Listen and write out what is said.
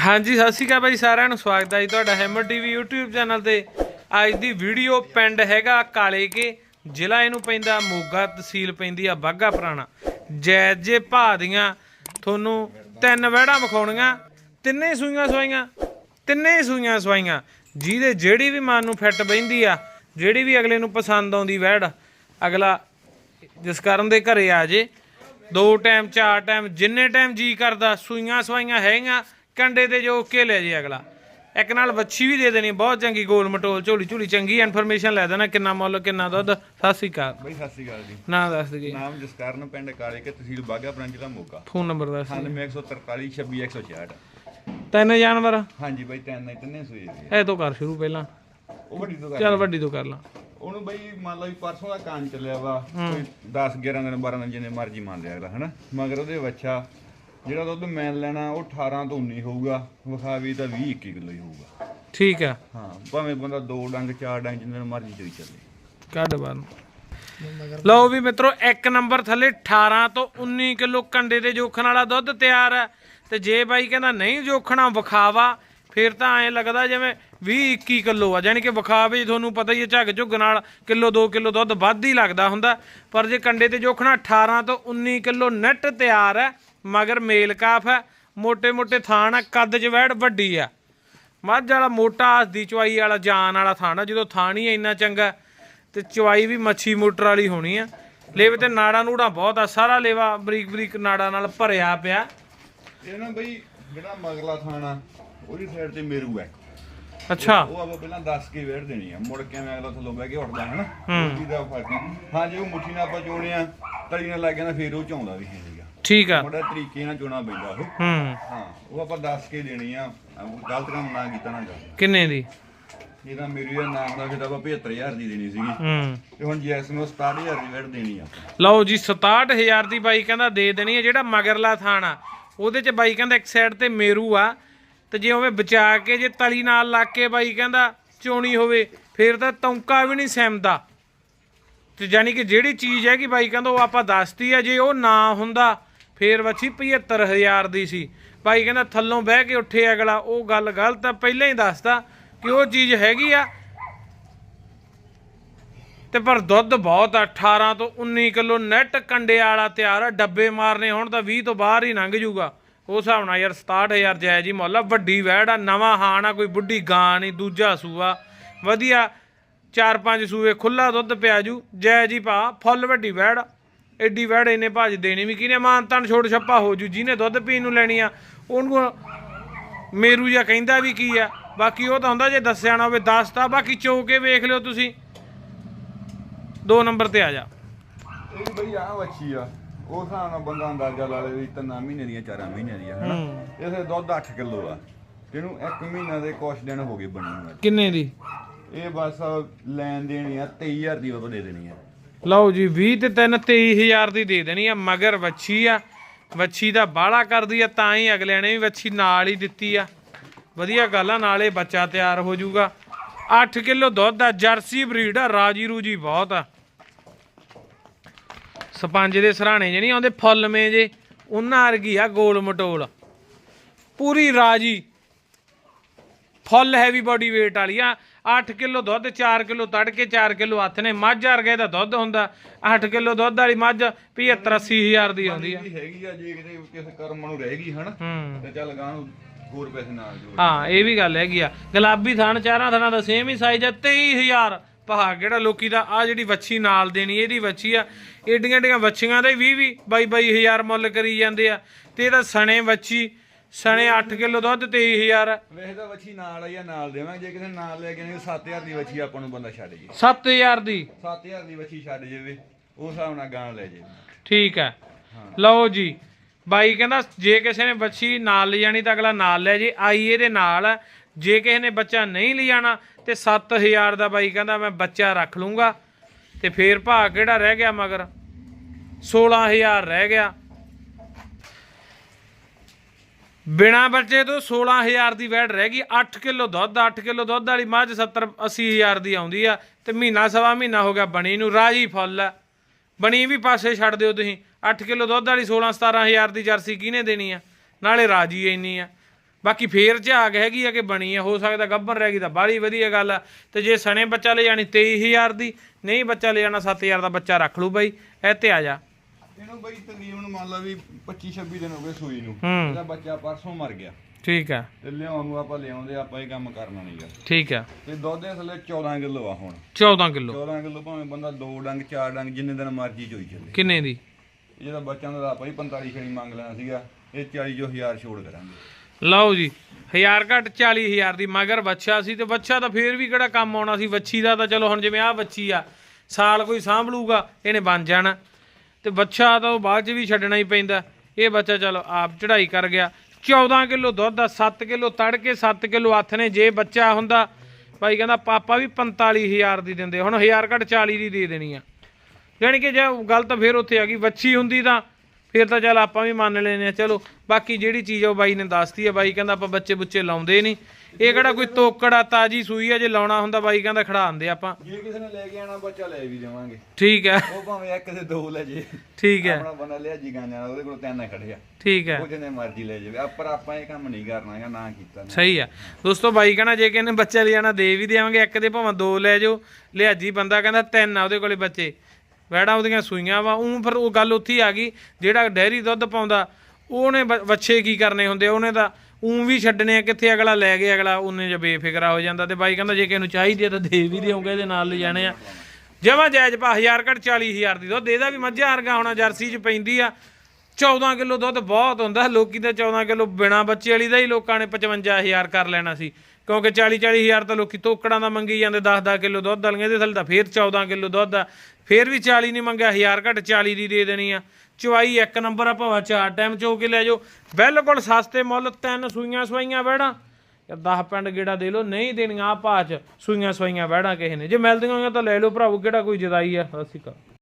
ਹਾਂਜੀ, ਸਤਿ ਸ਼੍ਰੀ ਅਕਾਲ ਬਾਈ ਸਾਰਿਆਂ ਨੂੰ। ਸਵਾਗਤ ਹੈ ਜੀ ਤੁਹਾਡਾ ਹੈਮਰ ਟੀਵੀ YouTube ਚੈਨਲ ਤੇ। ਅੱਜ ਦੀ ਵੀਡੀਓ ਪਿੰਡ ਹੈਗਾ ਕਾਲੇ ਕੇ। ਜ਼ਿਲ੍ਹਾ ਇਹਨੂੰ ਪੈਂਦਾ ਮੋਗਾ, ਤਹਿਸੀਲ ਪੈਂਦੀ ਆ ਬਾਗਾ ਪੁਰਾਣਾ। ਜੈ ਜੇ ਭਾ ਦੀਆਂ ਤੁਹਾਨੂੰ ਤਿੰਨ ਵਹਿੜਾਂ ਵਿਖਾਉਣੀਆਂ। ਤਿੰਨੇ ਸੂਈਆਂ ਸਵਾਈਆਂ, ਤਿੰਨੇ ਸੂਈਆਂ ਸਵਾਈਆਂ। ਜਿਹਦੇ ਜਿਹੜੀ ਵੀ ਮਨ ਨੂੰ ਫਿੱਟ ਬੈਂਦੀ ਆ, ਜਿਹੜੀ ਵੀ ਅਗਲੇ ਨੂੰ ਪਸੰਦ ਆਉਂਦੀ ਵਹਿੜ, ਅਗਲਾ ਜਿਸ ਕਰਨ ਦੇ ਘਰੇ ਆ ਜੇ। ਦੋ ਟਾਈਮ, ਚਾਰ ਟਾਈਮ, ਜਿੰਨੇ ਟਾਈਮ ਜੀ ਕਰਦਾ, ਸੂਈਆਂ ਸਵਾਈਆਂ ਹੈਗੀਆਂ। ਕੰਡੇ ਤੇ ਜੋ ਕੇ ਲੈ ਜੇ ਅਗਲਾ। ਇੱਕ ਨਾਲ ਵੱਛੀ ਵੀ ਦੇ ਦੇਣੀ ਬਹੁਤ ਚੰਗੀ ਗੋਲ ਮਟੋਲ ਝੋਲੀ ਝੋਲੀ ਚੰਗੀ ਇਨਫੋਰਮੇਸ਼ਨ ਲੈ ਦੇਣਾ ਕਿੰਨਾ ਮੁੱਲ ਕਿੰਨਾ ਦੁੱਧ। ਸਤਿ ਸ੍ਰੀ ਅਕਾਲ। ਬਈ ਸਤਿ ਸ਼੍ਰੀ ਅਕਾਲ ਜੀ। ਨਾਂ ਦੱਸ ਦਈਏ। ਨਾਮ ਜਸਕਰਨ ਪਿੰਡ ਕਾਲੇ ਕੇ ਤਹਿਸੀਲ ਬਾਗਾ ਬ੍ਰਾਂਚ ਦਾ ਮੋਗਾ। ਫੋਨ ਨੰਬਰ ਦੱਸ 9143 26166 ਤਿੰਨ ਜਾਨਵਰ? ਹਾਂਜੀ ਬਈ ਤਿੰਨ ਤਿੰਨੇ ਸੂਏ ਇਹ ਤੋਂ ਕਰ ਸ਼ੁਰੂ ਪਹਿਲਾਂ। ਉਹ ਵੱਡੀ ਤੋਂ ਚੱਲ ਵੱਡੀ ਤੋਂ ਕਰ ਲਾ। ਉਹਨੂੰ ਬਈ ਮੰਨ ਲਓ ਵੀ ਪਰਸੋਂ ਦਾ ਕੰਨ ਚੱਲਿਆ ਵਾ ਕੋਈ 10 11 ਦਿਨ 12 ਦਿਨ ਜਿੰਨੇ ਮਰਜ਼ੀ ਮੰਨ ਲਿਆ ਅਗਲਾ ਹਨਾ? ਮਗਰ ਉਹਦੇ ਬੱਚਾ ਜਿਹੜਾ ਦੁੱਧ ਮੈਂ ਲੈਣਾ ਉਹ 18 ਤੋਂ 19 ਹੋਊਗਾ ਵਿਖਾਵੀ ਤਾਂ 20 21 ਕਿਲੋ ਹੀ ਹੋਊਗਾ। ਠੀਕ ਆ ਹਾਂ ਭਾਵੇਂ ਬੰਦਾ ਦੋ ਡੰਗ ਚਾਰ ਡੰਗ ਜਿੰਨੇ ਮਰਜ਼ੀ ਚੋਈ ਚੱਲੇ। ਕੱਢ ਬਾਹਰ ਨੂੰ। ਲਓ ਵੀ ਮਿੱਤਰੋ ਇੱਕ ਨੰਬਰ ਥੱਲੇ 18 ਤੋਂ 19 ਕਿਲੋ ਕੰਡੇ ਦੇ ਜੋਖਣ ਵਾਲਾ ਦੁੱਧ ਤਿਆਰ ਹੈ। ਤੇ ਜੇ ਬਾਈ ਕਹਿੰਦਾ ਨਹੀਂ ਜੋਖਣਾ ਵਿਖਾਵਾ ਫਿਰ ਤਾਂ ਐਂ ਲੱਗਦਾ ਜਿਵੇਂ 20 21 ਕਿਲੋ ਆ। ਯਾਨੀ ਕਿ ਵਿਖਾਵੇ ਤੁਹਾਨੂੰ ਪਤਾ ਹੀ ਹੈ ਝੱਗ ਝੁੱਗ ਨਾਲ ਕਿਲੋ 2 ਕਿਲੋ ਦੁੱਧ ਵੱਧ ਹੀ ਲੱਗਦਾ ਹੁੰਦਾ। ਪਰ ਜੇ ਕੰਡੇ ਤੇ ਜੋਖਣਾ 18 ਤੋਂ 19 ਕਿਲੋ ਨੈਟ ਤਿਆਰ ਹੈ ਮਗਰ ਮੇਲ ਕਾਫ ਹੈ ਮੋٹے ਮੋٹے ਥਾਨ ਆ ਕੱਦ ਜਵੈੜ ਵੱਡੀ ਆ ਮੱਝ ਵਾਲਾ ਮੋਟਾ ਦੀ ਚਵਾਈ ਵਾਲਾ ਜਾਨ ਵਾਲਾ ਥਾਨ ਜਦੋਂ ਥਾਨ ਹੀ ਇੰਨਾ ਚੰਗਾ ਤੇ ਚਵਾਈ ਵੀ ਮੱਛੀ ਮੋਟਰ ਵਾਲੀ ਹੋਣੀ ਆ ਲੇਵੇ ਤੇ ਨਾੜਾ ਨੂੜਾ ਬਹੁਤ ਆ ਸਾਰਾ ਲੇਵਾ ਬਰੀਕ ਬਰੀਕ ਨਾੜਾ ਨਾਲ ਭਰਿਆ ਪਿਆ। ਇਹ ਨਾ ਬਈ ਜਿਹੜਾ ਮਗਲਾ ਥਾਣਾ ਉਹਦੀ ਸਾਈਡ ਤੇ ਮੇਰੂ ਹੈ। ਅੱਛਾ। ਉਹ ਆਪਾਂ ਪਹਿਲਾਂ ਦੱਸ ਕੇ ਵੇੜ ਦੇਣੀ ਆ। ਮੁੜ ਕੇ ਮੈਂ ਥੱਲੋਂ ਬਹਿ ਕੇ ਉੱਠਦਾ ਹਨਾ? ਹਾਂ। ਜੇ ਉਹ ਮੁੱਠੀ ਨਾਲ ਆਪਾਂ ਜੋੜਿਆ ਤਲੀ ਨਾਲ ਲੱਗ ਗਿਆ ਫੇਰ ਉਹ ਚਾਉਂਦਾ ਵੀ ਹੈ। ਠੀਕ ਆ। ਬੜਾ ਤਰੀਕੇ ਨਾਲ ਚੋਣਾ ਪੈਂਦਾ ਉਹ। ਹੂੰ। ਹਾਂ ਉਹ ਆਪਾਂ ਦੱਸ ਕੇ ਦੇਣੀ ਆ। ਗਲਤ ਕੰਮ ਨਾ ਕੀਤਾ ਨਾ ਕਰ ਕਿੰਨੇ ਦੀ? ਜਿਹਦਾ ਮੇਰੀ ਦਾ ਨਾਮ ਦਾ ਆਪਾਂ 75000 ਦੀ ਦੇਣੀ ਸੀਗੀ। ਹੂੰ। ਤੇ ਹੁਣ ਜੈਸ ਨੂੰ 67000 ਦੀ ਵੇੜ ਦੇਣੀ ਆ। ਲਓ ਜੀ 67000 ਦੀ ਬਾਈ ਕਹਿੰਦਾ ਦੇ ਦੇਣੀ ਹੈ ਜਿਹੜਾ ਮਗਰਲਾ ਥਾਣਾ ਉਹਦੇ ਚ ਬਾਈ ਕਹਿੰਦਾ ਇੱਕ ਸਾਈਡ ਤੇ ਮੇਰੂ ਆ। ਤੇ ਜੇ ਉਵੇਂ ਬਚਾ ਕੇ ਜੇ ਤਲੀ ਨਾਲ ਲਾ ਕੇ ਬਾਈ ਕਹਿੰਦਾ ਚੋਣੀ ਹੋਵੇ ਫਿਰ ਤਾਂ ਤੌਂਕਾ ਵੀ ਨਹੀਂ ਸਹਿਮਦਾ। ਤੇ ਜਾਨੀ ਕਿ ਜਿਹੜੀ ਚੀਜ਼ ਹੈ ਕਿ ਬਾਈ ਕਹਿੰਦਾ ਉਹ ਆਪਾਂ ਦੱਸਤੀ ਆ ਜੇ ਉਹ ਨਾ ਹੁੰਦਾ ਫੇਰ ਵੱਛੀ 75000 ਦੀ ਸੀ। ਭਾਈ ਕਹਿੰਦਾ ਥੱਲੋਂ ਬਹਿ ਕੇ ਉੱਠੇ ਅਗਲਾ, ਉਹ ਗੱਲ ਗਲਤ ਆ, ਪਹਿਲਾਂ ਹੀ ਦੱਸਤਾ ਕਿ ਉਹ ਚੀਜ਼ ਹੈਗੀ ਆ। ਤੇ ਪਰ ਦੁੱਧ ਬਹੁਤ ਆ 18 ਤੋਂ 19 ਕਿਲੋ ਨੈਟ ਕੰਡੇ ਵਾਲਾ ਤਿਆਰ ਆ, ਡੱਬੇ ਮਾਰਨੇ ਹੁਣ ਤਾਂ 20 ਤੋਂ ਬਾਹਰ ਹੀ ਲੰਘ ਜੂਗਾ। ਉਸ ਹਿਸਾਬ ਨਾਲ ਯਾਰ 67000 ਜਾਇਜ਼ ਹੀ ਮੁੱਲ ਵੱਡੀ ਵੈੜ ਆ, ਨਵਾਂ ਹਾਣ ਆ, ਕੋਈ ਬੁੱਢੀ ਗਾਂ ਨਹੀਂ, ਦੂਜਾ ਸੂਆ। ਵਧੀਆ, ਚਾਰ ਪੰਜ ਸੂਏ ਖੁੱਲਾ ਦੁੱਧ ਪਿਆ ਜੂ, ਜਾਇਜ਼ ਹੀ ਪਾ, ਫੁੱਲ ਵੱਡੀ ਵੈੜ ਆ। ਐਡੀ ਵੈੜ ਇਹਨੇ ਭਾਜ ਦੇਣੀ ਵੀ ਕਿਨੇ ਮਾਨ ਤਨ ਛੋੜ ਛੱਪਾ ਹੋ ਜੂ ਜਿਹਨੇ ਦੁੱਧ ਪੀਣ ਨੂੰ ਲੈਣੀ ਆ ਉਹਨੂੰ ਮੇਰੂ ਜਿਹਾ ਕਹਿੰਦਾ ਵੀ ਕੀ ਆ? ਬਾਕੀ ਉਹ ਤਾਂ ਹੁੰਦਾ ਜੇ ਦੱਸਿਆ ਨਾ ਹੋਵੇ ਦੱਸਤਾ ਬਾਕੀ ਚੋ ਕੇ ਵੇਖ ਲਿਓ ਤੁਸੀਂ। ਦੋ ਨੰਬਰ ਤੇ ਆ ਜਾ। ਇਹ ਬਈ ਆ ਵੱਛੀ ਆ। ਉਹ ਹਿਸਾਬ ਨਾਲ ਬੰਦਾ ਅੰਦਾਜ਼ਾ ਲਾ ਲੇ ਵੀ ਤਿੰਨਾਂ ਮਹੀਨੇ ਦੀਆਂ ਚਾਰਾਂ ਮਹੀਨਿਆਂ ਦੀਆਂ ਹਨਾ? ਇਸੇ ਦੁੱਧ 8 ਕਿਲੋ ਆ। ਜਿਹਨੂੰ 1 ਮਹੀਨਾ ਦੇ ਕੁਛ ਦਿਨ ਹੋ ਗਏ ਬਣੀ ਨੂੰ। ਕਿੰਨੇ ਦੀ? ਇਹ ਬਸ ਲੈਣ ਦੇਣੀ ਆ 23000 ਦੀ ਉਹ ਦੇ ਦੇਣੀ ਆ। ਲਓ ਜੀ 20 ਤੇ 3 23000 ਦੀ ਦੇ ਦੇਣੀ ਆ, ਮਗਰ ਵੱਛੀ ਆ। ਵੱਛੀ ਦਾ ਬਾਹਲਾ ਕਰਦੀ ਆ, ਤਾਂ ਹੀ ਅਗਲਿਆਂ ਨੇ ਵੀ ਵੱਛੀ ਨਾਲ ਹੀ ਦਿੱਤੀ ਆ। ਵਧੀਆ ਗੱਲ ਆ, ਨਾਲੇ ਬੱਚਾ ਤਿਆਰ ਹੋ ਜਾਊਗਾ। 8 ਕਿਲੋ ਦੁੱਧ ਆ, ਜਰਸੀ ਬਰੀਡ ਆ, ਰਾਜੀ ਰੂਜੀ ਬਹੁਤ ਆ। ਸਪੰਜ ਦੇ ਸਰਾਣੇ ਜਿਹੜੀ ਆਉਂਦੇ, ਫੁੱਲ ਮੇ ਜੇ, ਉਹਨਾਂ ਵਰਗੀ ਆ ਗੋਲ ਮਟੋਲ। ਪੂਰੀ ਰਾਜੀ। ਫੁੱਲ ਹੈਵੀ ਬਾਡੀ weight ਵਾਲੀ ਆ 8 ਕਿਲੋ ਦੁੱਧ 4 ਕਿਲੋ ਤੜਕੇ 4 ਕਿਲੋ ਹੱਥ ਨੇ। ਮੱਝ ਵਰਗੇ ਦਾ ਦੁੱਧ ਹੁੰਦਾ। 8 ਕਿਲੋ ਦੁੱਧ ਵਾਲੀ ਮੱਝ 75 80 ਹਜ਼ਾਰ ਦੀ ਆਉਂਦੀ ਆ। ਹੈਗੀ ਆ ਜੇ ਕਿਤੇ ਕਿਸੇ ਕਰਮ ਨੂੰ ਰਹੇਗੀ ਹਨਾ ਤੇ ਚੱਲ ਗਾਂ ਨੂੰ ਹੋਰ ਪੈਸੇ ਨਾਲ ਜੋੜ ਹਾਂ ਇਹ ਵੀ ਗੱਲ ਹੈਗੀ ਆ। ਗੁਲਾਬੀ ਥਣ ਚਾਰਾਂ ਥਣਾਂ ਦਾ ਸੇਮ ਹੀ ਸਾਈਜ਼ ਆ 23000 ਪਹਾ ਕਿਹੜਾ ਲੋਕੀ ਦਾ ਆ ਜਿਹੜੀ ਵੱਛੀ ਨਾਲ ਦੇਣੀ ਇਹਦੀ ਵੱਛੀ ਆ। ਏਡੀਆਂ ਏਡੀਆਂ ਵੱਛੀਆਂ ਦੇ 20 20 22 22000 ਮੁੱਲ ਕਰੀ ਜਾਂਦੇ ਆ। ਤੇ ਇਹਦਾ ਸਣੇ ਵੱਛੀ ਸਣੇ 8 ਕਿਲੋ ਦੁੱਧ 23000 ਵੈਸੇ ਤਾਂ ਵੱਛੀ ਨਾਲ ਆ ਨਾਲ ਦੇਵਾਂਗੇ ਜੇ ਕਿਸੇ ਨਾਲ ਲੈ ਕੇ ਨਹੀਂ 7000 ਦੀ ਵੱਛੀ ਆਪਾਂ ਨੂੰ ਬੰਦਾ ਛੱਡ ਜੇ। 7000 ਦੀ। 7000 ਦੀ ਵੱਛੀ ਛੱਡ ਜਾਵੇ ਉਸ ਹਿਸਾਬ ਨਾਲ ਗਾਂ ਲੈ ਜੇ ਠੀਕ ਹੈ। ਲਓ ਜੀ ਬਾਈ ਕਹਿੰਦਾ ਜੇ ਕਿਸੇ ਨੇ ਬੱਚੀ ਨਾਲ ਲੈ ਜਾਣੀ ਤਾਂ ਅਗਲਾ ਨਾਲ ਲੈ ਜੇ ਆਈ ਇਹਦੇ ਨਾਲ। ਜੇ ਕਿਸੇ ਨੇ ਬੱਚਾ ਨਹੀਂ ਲੈ ਜਾਣਾ ਤੇ 7000 ਦਾ ਬਾਈ ਕਹਿੰਦਾ ਮੈਂ ਬੱਚਾ ਰੱਖ ਲੂੰਗਾ ਤੇ ਫੇਰ ਭਾ ਕਿਹੜਾ ਰਹਿ ਗਿਆ ਮਗਰ? 16000 ਰਹਿ ਗਿਆ। ਬਿਨਾ ਬੱਚੇ ਤੋਂ 16000 ਦੀ ਵੈਟ ਰਹਿ ਗਈ। 8 ਕਿਲੋ ਦੁੱਧ 8 ਕਿਲੋ ਦੁੱਧ ਵਾਲੀ ਮੱਝ 70 80000 ਦੀ ਆਉਂਦੀ ਆ ਤੇ ਮਹੀਨਾ, ਸਵਾ ਮਹੀਨਾ ਹੋ ਗਿਆ ਬਣੀ ਨੂੰ। ਰਾਜੀ ਫੁੱਲ ਆ। ਬਣੀ ਵੀ ਪਾਸੇ ਛੱਡ ਦਿਓ ਤੁਸੀਂ। 8 ਕਿਲੋ ਦੁੱਧ ਵਾਲੀ 16 17000 ਦੀ ਜਰਸੀ ਕਿਹਨੇ ਦੇਣੀ ਆ? ਨਾਲੇ ਰਾਜੀ ਇੰਨੀ ਆ। ਬਾਕੀ ਫੇਰ ਝਾਗ ਹੈਗੀ ਆ ਕਿ ਬਣੀ ਆ। ਹੋ ਸਕਦਾ ਗੱਭਰ ਰਹਿ ਗਈ ਤਾਂ ਬਾਹਲੀ ਵਧੀਆ ਗੱਲ ਆ। ਤੇ ਜੇ ਸਣੇ ਬੱਚਾ ਲੈ ਜਾਣੀ 23000 ਦੀ, ਨਹੀਂ ਬੱਚਾ ਲੈ ਜਾਣਾ 7000 ਦਾ ਬੱਚਾ ਰੱਖ ਲੂ ਬਾਈ। ਇਹ ਤੇ ਆ ਜਾ। ਇਹਨੂੰ ਬਈ ਤਕਰੀਬਨ ਮੰਨ ਲਾ ਵੀ 25 26 ਦਿਨ ਹੋ ਗਏ ਸੂਈ ਨੂੰ। ਹੂੰ। ਇਹਦਾ ਬੱਚਾ ਪਰਸੋਂ ਮਰ ਗਿਆ। ਠੀਕ ਆ। ਤੇ ਲਿਆਉਣ ਨੂੰ ਆਪਾਂ ਲਿਆਉਂਦੇ ਆਪਾਂ ਇਹ ਕੰਮ ਕਰਨਾ ਨਹੀਂਗਾ ਠੀਕ ਆ। ਤੇ ਦੁੱਧ ਦੇ ਥੱਲੇ 14 ਕਿਲੋ ਆ ਹੁਣ। 14 ਕਿਲੋ। 14 ਕਿਲੋ ਭਾਵੇਂ ਬੰਦਾ ਦੋ ਡੰਗ ਚਾਰ ਡੰਗ ਜਿੰਨੇ ਦਿਨ ਮਰਜ਼ੀ ਚੋਈ ਚੱਲੇ। ਕਿੰਨੇ ਦੀ? ਜਿਹਦਾ ਬੱਚਾ ਦਾ ਆਪਾਂ ਹੀ 45 ਖੜੀ ਮੰਗ ਲੈਣਾ ਸੀਗਾ। ਇਹ 40 ਜੋ ਹਜ਼ਾਰ ਛੋੜ ਕਰਾਂਗੇ। ਲਓ ਜੀ ਹਜ਼ਾਰ ਘੱਟ 40000 ਦੀ ਮਗਰ ਬੱਚਾ ਸੀ ਤੇ ਬੱਚਾ ਤਾਂ ਫੇਰ ਵੀ ਕਿਹੜਾ ਕੰਮ ਆਉਣਾ ਸੀ? ਵੱਛੀ ਦਾ ਤਾਂ ਚਲੋ ਹੁਣ ਜਿਵੇਂ ਆਹ ਵੱਛੀ ਆ ਸਾਲ ਕੋਈ ਸਾਂਭ ਲੂਗਾ ਇਹਨੇ ਬਣ ਜਾਣਾ। ਤੇ ਬੱਚਾ ਤਾਂ ਉਹ ਬਾਅਦ ਚ ਵੀ ਛੱਡਣਾ ਹੀ ਪੈਂਦਾ। ਇਹ ਬੱਚਾ ਚਲੋ ਆਪ ਚੜਾਈ ਕਰ ਗਿਆ। 14 ਕਿਲੋ ਦੁੱਧ ਦਾ 7 ਕਿਲੋ ਤੜਕੇ 7 ਕਿਲੋ ਹੱਥ ਨੇ ਜੇ ਬੱਚਾ ਹੁੰਦਾ। ਭਾਈ ਕਹਿੰਦਾ, ਪਾਪਾ ਵੀ 45000 ਦੀ ਦਿੰਦੇ। ਹੁਣ ਹਜ਼ਾਰ ਘੱਟ 40 ਦੀ ਦੇ ਦੇਣੀ ਆ। ਯਾਨੀ ਕਿ ਜੇ ਗਲਤ ਤਾਂ ਫੇਰ ਉੱਥੇ ਆ ਗਈ। ਵੱਛੀ ਹੁੰਦੀ ਤਾਂ ਫਿਰ ਤਾਂ ਚੱਲ ਆਪਾਂ ਵੀ ਮੰਨ ਲੈਨੇ ਆ ਚਲੋ ਬਾਕੀ ਜਿਹੜੀ ਚੀਜ਼ ਉਹ ਬਾਈ ਨੇ ਦੱਸਤੀ ਆ ਬਾਈ ਕਹਿੰਦਾ ਆਪਾਂ ਬੱਚੇ ਬੁੱਚੇ ਲਾਉਂਦੇ ਨਹੀਂ। ਇਹ ਕਿਹੜਾ ਕੋਈ ਤੋਕੜਾ ਤਾਜੀ ਸੂਈ ਆ ਜੇ ਲਾਉਣਾ ਹੁੰਦਾ ਬਾਈ ਕਹਿੰਦਾ ਖੜਾਉਂਦੇ ਆਪਾਂ। ਜੇ ਕਿਸੇ ਨੇ ਲੈ ਕੇ ਆਣਾ ਬੱਚਾ ਲੈ ਵੀ ਦੇਵਾਂਗੇ। ਠੀਕ ਹੈ ਉਹ ਭਾਵੇਂ ਇੱਕ ਤੇ ਦੋ ਲੈ ਜੇ। ਠੀਕ ਹੈ ਆਪਣਾ ਬੰਦਾ ਲਿਆ ਜੀ ਗਾਂਜਾਂ ਉਹਦੇ ਕੋਲ ਤਿੰਨ ਖੜੇ ਆ। ਠੀਕ ਹੈ ਉਹ ਜਿੰਨੇ ਮਰਜ਼ੀ ਲੈ ਜਾਵੇ। ਪਰ ਆਪਾਂ ਇਹ ਕੰਮ ਨਹੀਂ ਕਰਨਾ ਹੈਗਾ ਨਾ ਕੀਤਾ ਨਾ ਸਹੀ ਆ। ਦੋਸਤੋ ਬਾਈ ਕਹਿੰਦਾ ਜੇ ਕਹਿੰਦੇ ਬੱਚਾ ਲੈ ਜਾਣਾ ਦੇ ਵੀ ਦੇਵਾਂਗੇ। ਇੱਕ ਦੇ ਭਾਵੇਂ ਦੋ ਲੈ ਜਾਓ। ਲਿਆਜੀ ਬੰਦਾ ਕਹਿੰਦਾ ਤਿੰਨ ਆ ਉਹਦੇ ਕੋਲੇ ਬੱਚੇ। ਵੈੜਾਂ ਉਹਦੀਆਂ ਸੂਈਆਂ ਵਾ ਉਹ ਫਿਰ ਉਹ ਗੱਲ ਉੱਥੇ ਹੀ ਆ ਗਈ ਜਿਹੜਾ ਡੈਰੀ ਦੁੱਧ ਪਾਉਂਦਾ ਉਹਨੇ ਬ- ਵੱਛੇ ਕੀ ਕਰਨੇ ਹੁੰਦੇ ਆ, ਉਹਨੇ ਤਾਂ ਉਂ ਵੀ ਛੱਡਣੇ ਆ ਕਿੱਥੇ ਅਗਲਾ ਲੈ ਗਿਆ ਅਗਲਾ ਉਹਨੇ ਜੇ ਬੇਫਿਕਰਾ ਹੋ ਜਾਂਦਾ ਤੇ ਬਾਈ ਕਹਿੰਦਾ ਜੇ ਕਿਸੇ ਨੂੰ ਚਾਹੀਦੀ ਆ ਤਾਂ ਦੇ ਵੀ ਦਿਓਗੇ ਇਹਦੇ ਨਾਲ ਲੈ ਜਾਣੇ ਆ। ਜਮਾ ਜਾਇਜ਼ ਪਾ 1000 ਘੱਟ 40000 ਦੀ ਦੁੱਧ ਇਹਦਾ ਵੀ ਮੱਝਾਂ ਵਰਗਾ ਹੋਣਾ ਜਰਸੀ 'ਚ ਪੈਂਦੀ ਆ। 14 ਕਿਲੋ ਦੁੱਧ ਬਹੁਤ ਹੁੰਦਾ ਲੋਕੀ ਤਾਂ 14 ਕਿਲੋ ਬਿਨਾ ਬੱਚੇ ਵਾਲੀ ਦਾ ਹੀ ਲੋਕਾਂ ਨੇ 55000 ਕਰ ਲੈਣਾ ਸੀ। ਕਿਉਂਕਿ 40 40000 ਤਾਂ ਲੋਕੀ ਤੋਕੜਾਂ ਦਾ ਮੰਗੀ ਜਾਂਦੇ 10 10 ਕਿਲੋ ਦੁੱਧ ਵਾਲੀਆਂ ਇਹਦੇ ਥੱਲੇ ਤਾਂ ਫੇਰ 14 ਕਿਲੋ ਦੁੱਧ ਆ। ਫੇਰ ਵੀ 40 ਨਹੀਂ ਮੰਗਿਆ, ਹਜ਼ਾਰ ਘੱਟ 40 ਦੀ ਦੇ ਦੇਣੀ ਆ। ਚਵਾਈ ਇੱਕ ਨੰਬਰ ਆ ਭਾਵੇਂ, ਚਾਰ ਟਾਈਮ ਚੋ ਕੇ ਲੈ ਜਾਓ। ਬਿਲਕੁਲ ਸਸਤੇ ਮੁੱਲ, ਤਿੰਨ ਸੂਈਆਂ ਸਵਾਈਆਂ ਬੈੜਾਂ ਯਾਰ 10 ਪਿੰਡ ਗੇੜਾ ਦੇ ਲਓ, ਨਹੀਂ ਦੇਣੀਆਂ ਆ ਭਾਅ ਚ ਸੂਈਆਂ ਸਵਾਈਆਂ ਬੈੜਾਂ ਕਿਸੇ ਨੇ। ਜੇ ਮਿਲਦੀਆਂ ਹੋਈਆਂ ਤਾਂ ਲੈ ਲਓ ਭਰਾਵੋ, ਕਿਹੜਾ ਕੋਈ ਜਦਾਈ ਆ? ਸਤਿ ਸ਼੍ਰੀ ਅਕਾਲ।